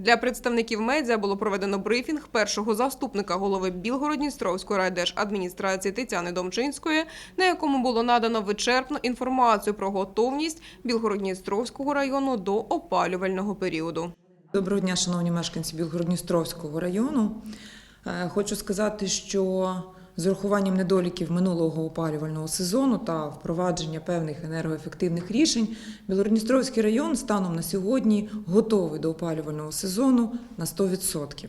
Для представників медіа було проведено брифінг першого заступника голови Білгородністровської райдержадміністрації Тетяни Домчинської, на якому було надано вичерпну інформацію про готовність Білгородністровського району до опалювального періоду. Доброго дня, шановні мешканці Білгородністровського району. Е, Хочу сказати, що з урахуванням недоліків минулого опалювального сезону та впровадження певних енергоефективних рішень, Білородністровський район станом на сьогодні готовий до опалювального сезону на 100%.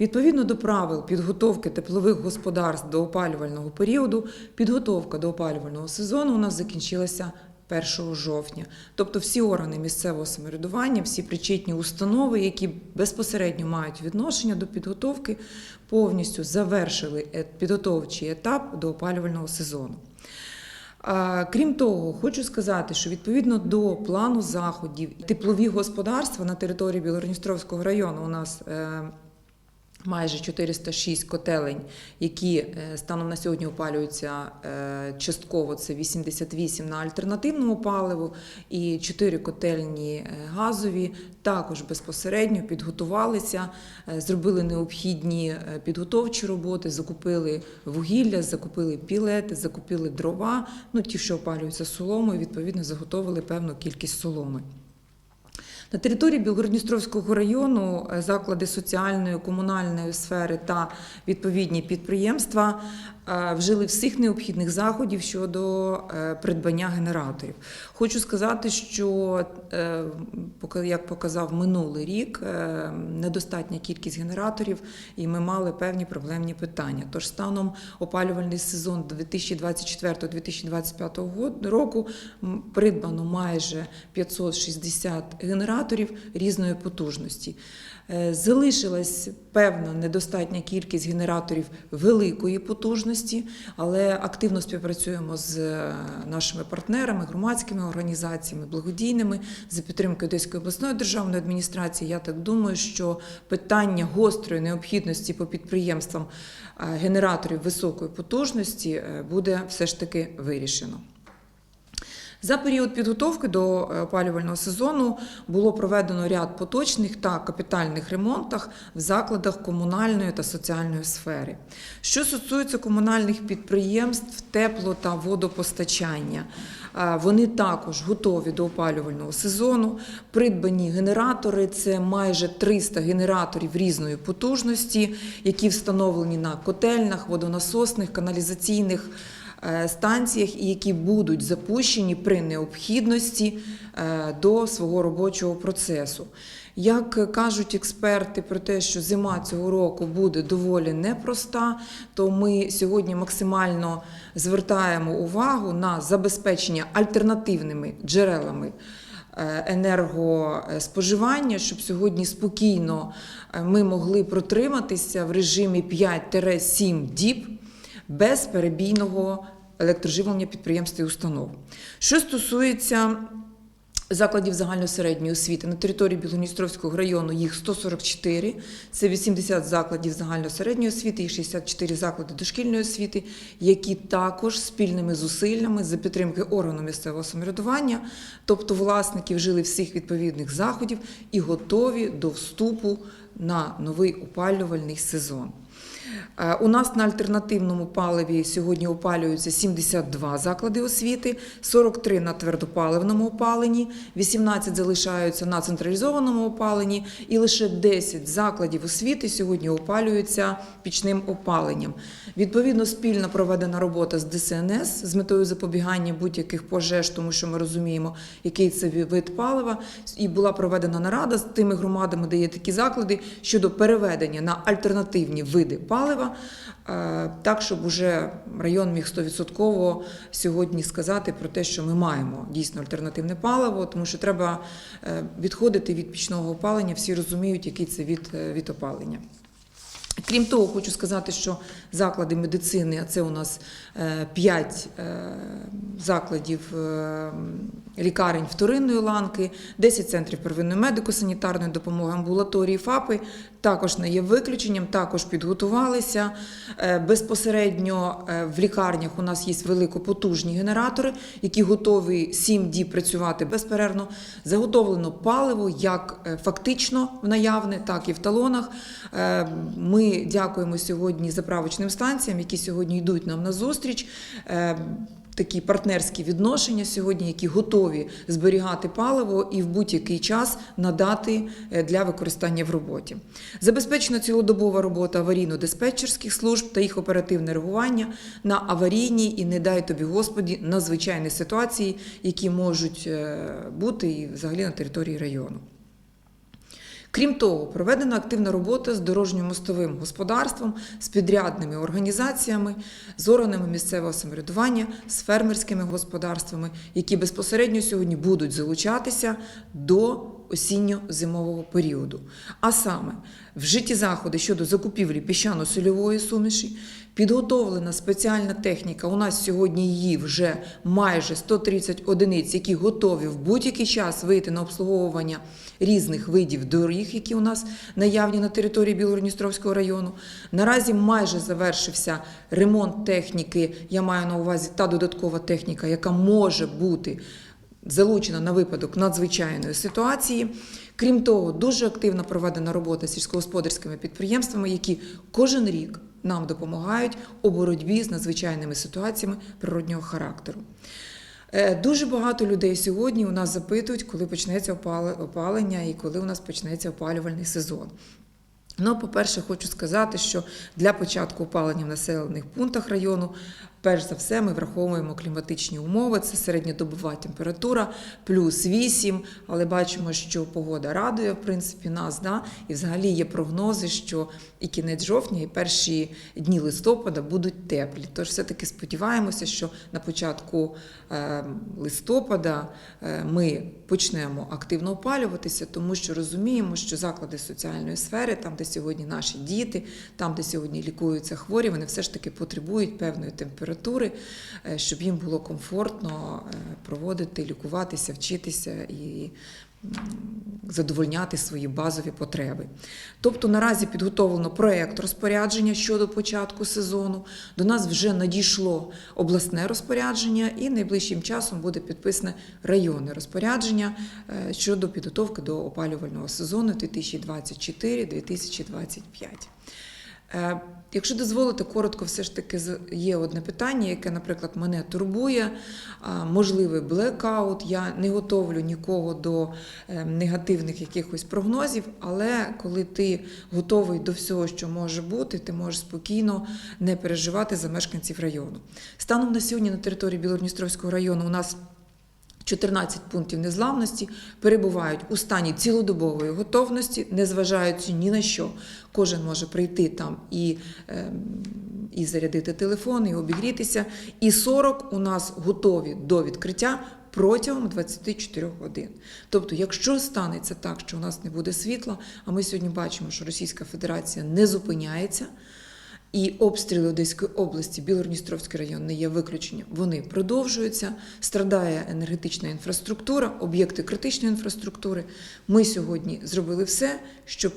Відповідно до правил підготовки теплових господарств до опалювального періоду, підготовка до опалювального сезону у нас закінчилася 1 жовтня. Тобто всі органи місцевого самоврядування, всі причетні установи, які безпосередньо мають відношення до підготовки, повністю завершили підготовчий етап до опалювального сезону. Крім того, хочу сказати, що відповідно до плану заходів теплові господарства на території Білорністровського району у нас е, майже 406 котелень, які е, станом на сьогодні опалюються е, частково. Це 88 на альтернативному паливу і 4 котельні е, газові також безпосередньо підготувалися, зробили необхідні підготовчі роботи, закупили вугілля, закупили пілети, закупили дрова. Ну ті, що опалюються соломою, відповідно заготовили певну кількість соломи. На території Білгородністровського району е, заклади соціальної, комунальної сфери та відповідні підприємства вжили всіх необхідних заходів щодо е, придбання генераторів. Хочу сказати, що е, як показав минулий рік, е, недостатня кількість генераторів, і ми мали певні проблемні питання. Тож станом опалювальний сезон 2024-2025 року придбано майже 560 генераторів різної потужності. Е, Залишилась певна недостатня кількість генераторів великої потужності, але активно співпрацюємо з е, нашими партнерами, громадськими організаціями, благодійними за підтримкою Одеської обласної державної адміністрації. Я так думаю, що питання гострої необхідності по підприємствам е, генераторів високої потужності е, буде все ж таки вирішено. За період підготовки до е, опалювального сезону було проведено ряд поточних та капітальних ремонтах в закладах комунальної та соціальної сфери. Що стосується комунальних підприємств, тепло та водопостачання. е, Вони також готові до опалювального сезону. Придбані генератори це майже 300 генераторів різної потужності, які встановлені на котельнах, водонасосних, каналізаційних станціях, які будуть запущені при необхідності е, до свого робочого процесу. Як кажуть експерти про те, що зима цього року буде доволі непроста, то ми сьогодні максимально звертаємо увагу на забезпечення альтернативними джерелами е, енергоспоживання, щоб сьогодні спокійно е, ми могли протриматися в режимі 5-7 діб без перебійного електроживлення підприємств і установ. Що стосується закладів загальносередньої освіти на території Білгоністровського району їх 144, це 80 закладів загальносередньої освіти і 64 заклади дошкільної освіти, які також спільними зусиллями за підтримки органу місцевого самоврядування, тобто власники вжили всіх відповідних заходів і готові до вступу на новий опалювальний сезон. Е, У нас на альтернативному паливі сьогодні опалюються 72 заклади освіти, 43 на твердопаливному опаленні, 18 залишаються на централізованому опаленні, і лише 10 закладів освіти сьогодні опалюються пічним опаленням. Відповідно, спільно проведена робота з ДСНС з метою запобігання будь-яких пожеж, тому що ми розуміємо, який це вид палива, і була проведена нарада з тими громадами, де є такі заклади щодо переведення на альтернативні види палива, е, так щоб уже район міг 100% сьогодні сказати про те, що ми маємо дійсно альтернативне паливо, тому що треба е, відходити від пічного опалення. Всі розуміють, який це від, е, від опалення. Крім того, хочу сказати, що заклади медицини, а це у нас 5 закладів лікарень вторинної ланки, 10 центрів первинної медико-санітарної допомоги, амбулаторії ФАПи також не є виключенням, також підготувалися. Е, Безпосередньо е, в лікарнях у нас є великопотужні генератори, які готові 7 діб працювати безперервно. Заготовлено паливо як е, фактично в наявне, так і в талонах. Ми дякуємо сьогодні заправочним станціям, які сьогодні йдуть нам на зустріч. Такі партнерські відношення сьогодні, які готові зберігати паливо і в будь-який час надати е, для використання в роботі. Забезпечена цілодобова робота аварійно-диспетчерських служб та їх оперативне реагування на аварійні і, не дай тобі Господі, надзвичайні ситуації, які можуть е, бути і взагалі на території району. Крім того, проведена активна робота з дорожньо-мостовим господарством, з підрядними організаціями, з органами місцевого самоврядування, з фермерськими господарствами, які безпосередньо сьогодні будуть залучатися до осінньо-зимового періоду. А саме вжиті заходи щодо закупівлі піщано-сольової суміші, підготовлена спеціальна техніка. У нас сьогодні її вже майже 130 одиниць, які готові в будь-який час вийти на обслуговування різних видів доріг, які у нас наявні на території Білгородністровського району. Наразі майже завершився ремонт техніки. Я маю на увазі та додаткова техніка, яка може бути залучена на випадок надзвичайної ситуації. Крім того, дуже активно проведена робота з сільськогосподарськими підприємствами, які кожен рік нам допомагають у боротьбі з надзвичайними ситуаціями природнього характеру. Е, Дуже багато людей сьогодні у нас запитують, коли почнеться опалення і коли у нас почнеться опалювальний сезон. Ну, по-перше, хочу сказати, що для початку опалення в населених пунктах району, перш за все, ми враховуємо кліматичні умови. Це середньодобова температура, плюс 8, але бачимо, що погода радує, в принципі, нас, да? і взагалі є прогнози, що і кінець жовтня, і перші дні листопада будуть теплі. Тож все-таки сподіваємося, що на початку е, листопада е, ми почнемо активно опалюватися, тому що розуміємо, що заклади соціальної сфери, там, де сьогодні наші діти, там, де сьогодні лікуються хворі, вони все ж таки потребують певної температури, е, щоб їм було комфортно е, проводити, лікуватися, вчитися і задовольняти свої базові потреби. Тобто наразі підготовлено проєкт розпорядження щодо початку сезону. До нас вже надійшло обласне розпорядження, і найближчим часом буде підписане районне розпорядження е, щодо підготовки до опалювального сезону 2024-2025. Е, Якщо дозволите, коротко, все ж таки є одне питання, яке, наприклад, мене турбує. Можливий блекаут. Я не готовлю нікого до е, негативних якихось прогнозів, але коли ти готовий до всього, що може бути, ти можеш спокійно не переживати за мешканців району. Станом на сьогодні на території Білорністровського району у нас 14 пунктів незламності перебувають у стані цілодобової готовності, незважаючи ні на що. Кожен може прийти там і, ем, і зарядити телефон, і обігрітися. І 40 у нас готові до відкриття протягом 24 годин. Тобто, якщо станеться так, що у нас не буде світла, а ми сьогодні бачимо, що Російська Федерація не зупиняється. І обстріли Одеської області, Білорністровський район не є виключенням. Вони продовжуються. Страдає енергетична інфраструктура, об'єкти критичної інфраструктури. Ми сьогодні зробили все, щоб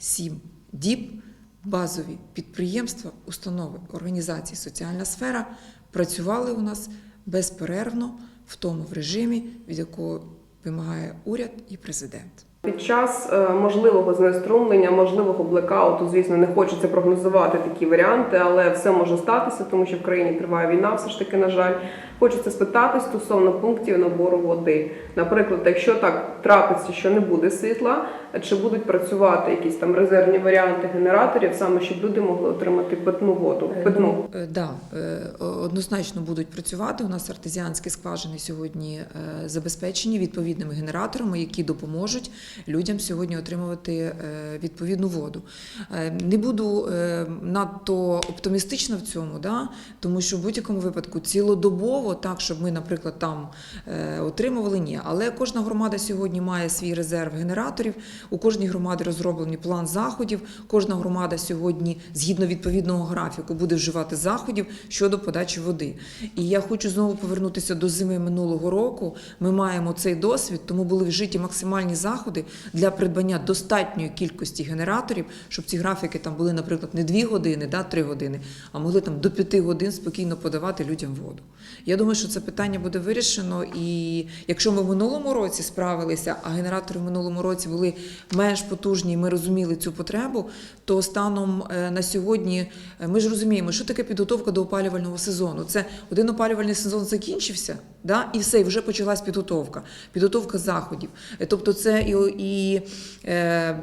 5-7 діб базові підприємства, установи, організації, соціальна сфера працювали у нас безперервно в тому в режимі, від якого вимагає уряд і президент. Під час е, можливого знеструмлення, можливого блекауту, звісно, не хочеться прогнозувати такі варіанти, але все може статися, тому що в країні триває війна, все ж таки, на жаль. Хочеться спитати стосовно пунктів набору води. Наприклад, якщо так трапиться, що не буде світла, чи будуть працювати якісь там резервні варіанти генераторів, саме щоб люди могли отримати питну воду. Питну. Е, Да, е, однозначно будуть працювати. У нас артезіанські скважини сьогодні е, забезпечені відповідними генераторами, які допоможуть людям сьогодні отримувати е, відповідну воду. Е, Не буду е, надто оптимістична в цьому, да, тому що в будь-якому випадку цілодобово так щоб ми, наприклад, там отримували ні. Але кожна громада сьогодні має свій резерв генераторів. У кожній громаді розроблений план заходів. Кожна громада сьогодні, згідно відповідного графіку, буде вживати заходів щодо подачі води. І я хочу знову повернутися до зими минулого року. Ми маємо цей досвід, тому були вжиті максимальні заходи для придбання достатньої кількості генераторів, щоб ці графіки там були, наприклад, не 2 години, да, 3 години, а могли там до 5 годин спокійно подавати людям воду. Я думаю, що це питання буде вирішено. І якщо ми в минулому році справилися, а генератори в минулому році були менш потужні, і ми розуміли цю потребу, то станом е, на сьогодні е, ми ж розуміємо, що таке підготовка до опалювального сезону. Це один опалювальний сезон закінчився, да, і все, і вже почалась підготовка, підготовка заходів. Е, Тобто, це і, і е,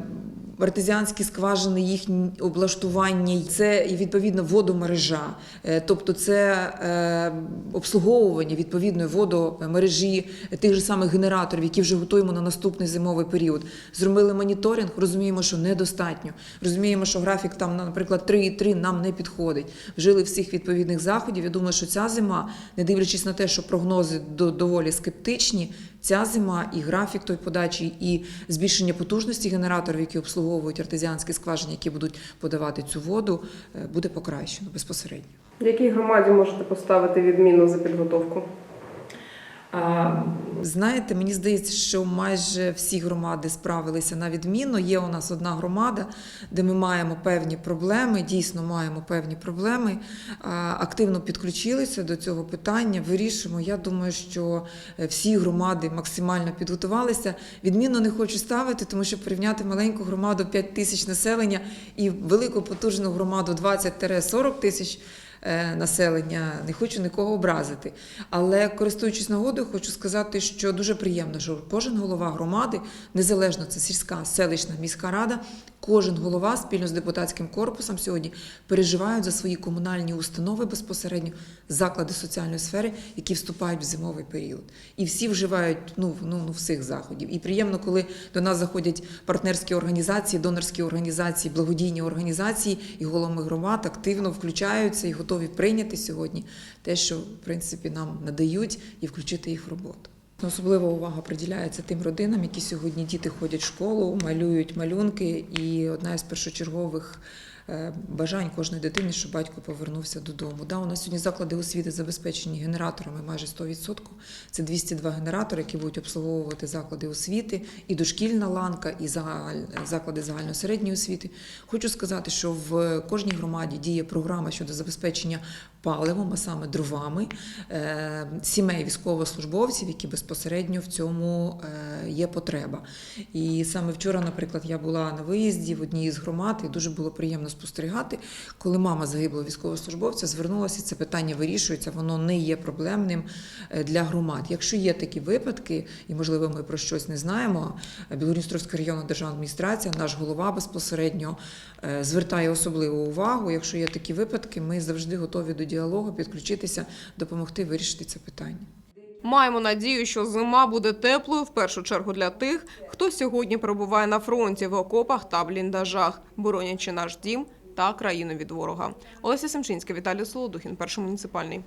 артезіанські скважини, їхні облаштування, це відповідно водомережа, Е, тобто це е, обслуговування відповідної водомережі тих же самих генераторів, які вже готуємо на наступний зимовий період. Зробили моніторинг, розуміємо, що недостатньо. Розуміємо, що графік там, наприклад, 3,3 нам не підходить. Вжили всіх відповідних заходів. Я думаю, що ця зима, не дивлячись на те, що прогнози до- доволі скептичні, ця зима і графік той подачі, і збільшення потужності генераторів, які обслуговують артезіанські скважини, які будуть подавати цю воду, е, буде покращено безпосередньо. Якій громаді можете поставити відміну за підготовку? Знаєте, мені здається, що майже всі громади справилися на відмінно. Є у нас одна громада, де ми маємо певні проблеми, дійсно маємо певні проблеми. Активно підключилися до цього питання, вирішимо. Я думаю, що е, всі громади максимально підготувалися. Відмінно не хочу ставити, тому що порівняти маленьку громаду 5 тисяч населення і велику потужну громаду 20-40 тисяч населення. Не хочу нікого образити. Але користуючись нагодою, хочу сказати, що дуже приємно, що кожен голова громади, незалежно це сільська, селищна, міська рада, кожен голова спільно з депутатським корпусом сьогодні переживають за свої комунальні установи безпосередньо, заклади соціальної сфери, які вступають в зимовий період. І всі вживають ну, ну, ну, всіх заходів. І приємно, коли до нас заходять партнерські організації, донорські організації, благодійні організації, і голови громад активно включаються і готові прийняти сьогодні те, що в принципі нам надають, і включити їх в роботу. Особлива увага приділяється тим родинам, які сьогодні діти ходять в школу, малюють малюнки. І одна із першочергових е, бажань кожної дитини, щоб батько повернувся додому. Да, у нас сьогодні заклади освіти забезпечені генераторами майже 100%. Це 202 генератори, які будуть обслуговувати заклади освіти, і дошкільна ланка, і заклади загальносередньої освіти. Хочу сказати, що в кожній громаді діє програма щодо забезпечення паливом, а саме дровами е, сімей військовослужбовців, які безпосередньо в цьому е, є потреба. І саме вчора, наприклад, я була на виїзді в одній із громад, і дуже було приємно спостерігати, коли мама загиблого військовослужбовця звернулася, це питання вирішується, воно не є проблемним е, для громад. Якщо є такі випадки, і можливо ми про щось не знаємо, Білорістровська районна державна адміністрація, наш голова безпосередньо звертає особливу увагу. Якщо є такі випадки, ми завжди готові до діалогу підключитися, допомогти вирішити це питання. Маємо надію, що зима буде теплою в першу чергу для тих, хто сьогодні перебуває на фронті в окопах та бліндажах, боронячи наш дім та країну від ворога. Олеся Семчинська, Віталій Солодухін, перший муніципальний.